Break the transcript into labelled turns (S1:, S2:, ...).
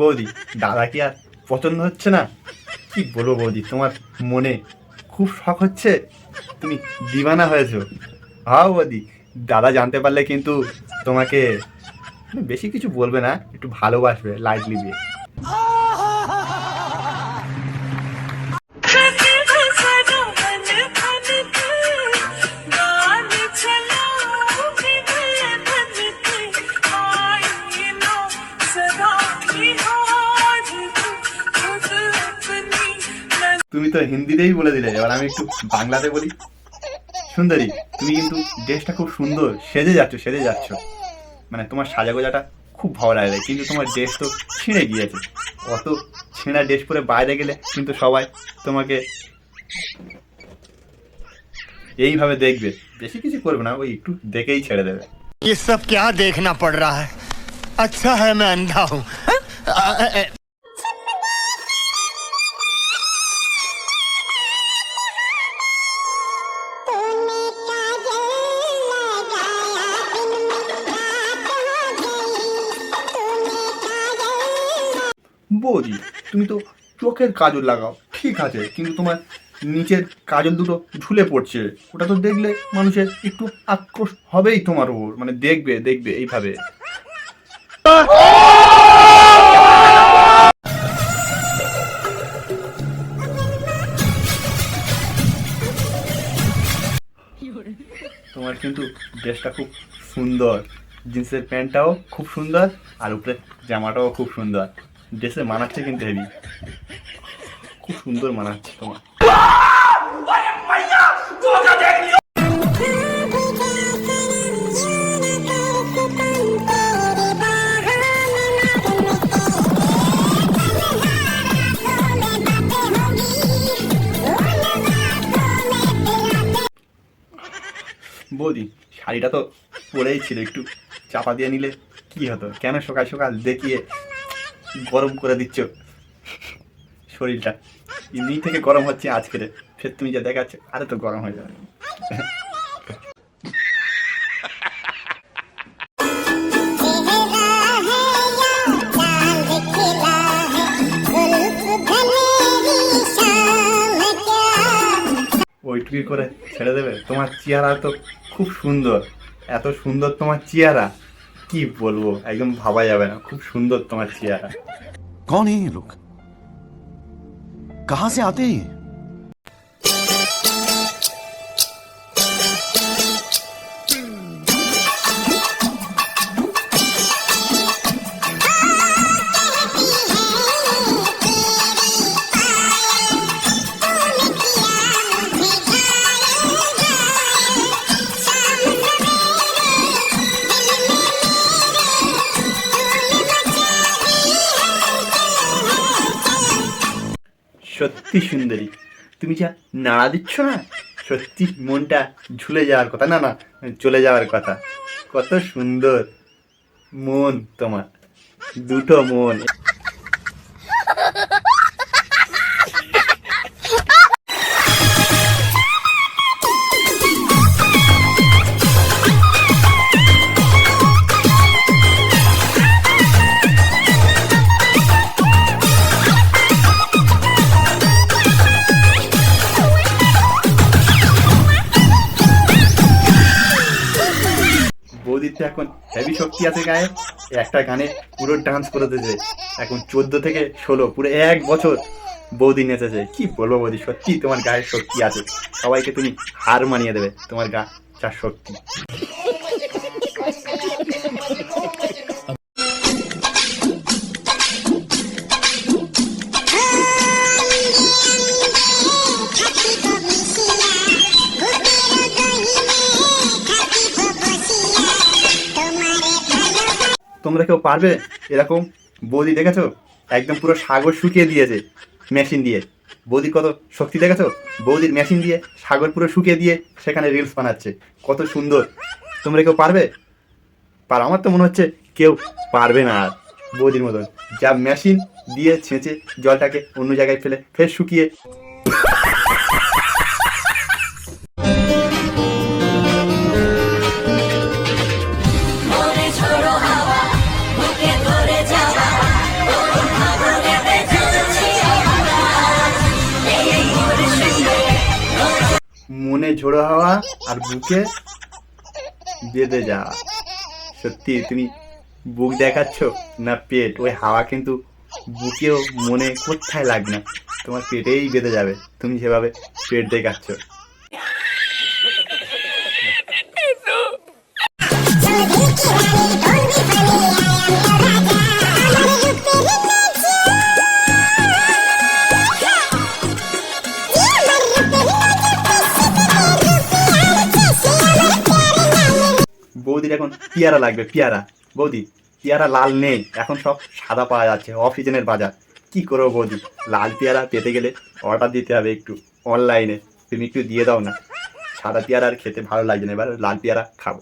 S1: বৌদি দাদা কি আর পছন্দ হচ্ছে না? কি বলব বৌদি, তোমার মনে খুব শখ হচ্ছে? তুমি দিবানা হয়েছো। হাও বৌদি, দাদা জানতে পারলে কিন্তু তোমাকে বেশি কিছু বলবে না, একটু ভালোবাসবে লাইটলি দিয়ে। তুমি তো হিন্দিতেই বলে দিলে এবার আমি একটু বাংলাতে বলি সুন্দরী তুমি কিন্তু ড্রেসটা খুব সুন্দর সেজে যাচ্ছ সেজে যাচ্ছ মানে তোমার সাজাগোজাটা খুব ভালো লাগে কিন্তু তোমার ড্রেস তো ছিঁড়ে গিয়েছে অত ছেঁড়া ড্রেস পরে বাইরে গেলে কিন্তু সবাই তোমাকে এইভাবে দেখবে বেশি কিছু করবে না ওই একটু দেখেই ছেড়ে দেবে
S2: ये सब क्या देखना पड़ रहा है अच्छा है मैं अंधा हूँ
S1: বৌদি, তুমি তো চোখের কাজল লাগাও। ঠিক আছে, কিন্তু তোমার নিচের কাজল দুটো ঝুলে পড়ছে। ওটা তো দেখলে মানুষের একটু আক্রোশ হবেই তোমার ওপর। মানে দেখবে দেখবে এইভাবে। তোমার কিন্তু ড্রেসটা খুব সুন্দর। জিন্সের প্যান্টটাও খুব সুন্দর আর উপরে জামাটাও খুব সুন্দর। ড্রেসে মানাচ্ছে কিন্তু হেভি। খুব সুন্দর মানাচ্ছে তোমার। বৌদি, শাড়িটা তো পরেই ছিল, একটু চাপা দিয়ে নিলে কি হতো? কেন সকাল সকাল দেখিয়ে গরম করে দিচ্ছ শরীরটা। এমনি থেকে গরম হচ্ছে আজকের ফের তুমি যা দেখাচ্ছ, আরে তো গরম হয়ে যাবে। করে ছেড়ে দেবে? তোমার চেহারা তো খুব সুন্দর। এত সুন্দর তোমার চেহারা। কি বলবো একদম ভাবা যাবে না খুব সুন্দর তোমার চেহারা
S3: कौन है ये लोग कहां से आते हैं ये?
S1: সত্যি সুন্দরী। তুমি যা নাড়া দিচ্ছ না, সত্যি মনটা ঝুলে যাওয়ার কথা। না না, চলে যাওয়ার কথা। কত সুন্দর মন তোমার। দুটো মন। তো এখন হেভি শক্তি আছে গায়ে। একটা গানে পুরো ডান্স করে দিয়েছে। এখন চোদ্দ থেকে ষোলো, পুরো এক বছর বৌদি নেচেছে। কি বলব বৌদি, সত্যি তোমার গায়ের শক্তি আছে। সবাইকে তুমি হার মানিয়ে দেবে তোমার গা চার শক্তি। তোমরা কেউ পারবে? এরকম বৌদি দেখেছ? একদম পুরো সাগর শুকিয়ে দিয়েছে মেশিন দিয়ে। বৌদির কত শক্তি দেখেছ? বৌদির মেশিন দিয়ে সাগর পুরো শুকিয়ে দিয়ে সেখানে রিলস বানাচ্ছে। কত সুন্দর। তোমরা কেউ পারবে? পার, আমার তো মনে হচ্ছে কেউ পারবে না আর বৌদির মতন। যা মেশিন দিয়ে ছেঁচে জলটাকে অন্য জায়গায় ফেলে, ফের শুকিয়ে সামনে ঝোড়ো হওয়া আর বুকে বেঁধে যাওয়া। সত্যি, তুমি বুক দেখাচ্ছ? না, পেট। ওই হাওয়া কিন্তু বুকেও মনে কোথায় লাগবে না। তোমার পেটেই বেঁধে যাবে। তুমি যেভাবে পেট দেখাচ্ছ। বৌদির এখন পেয়ারা লাগবে, পেয়ারা। বৌদি, পেয়ারা লাল নেই, এখন সব সাদা পাওয়া যাচ্ছে, অফিজেনের বাজার। কি করব বৌদি? লাল পেয়ারা পেতে গেলে অর্ডার দিতে হবে একটু অনলাইনে তুমি একটু দিয়ে দাও না। সাদা পেয়ারা আর খেতে ভালো লাগছে না, এবার লাল পেয়ারা খাব।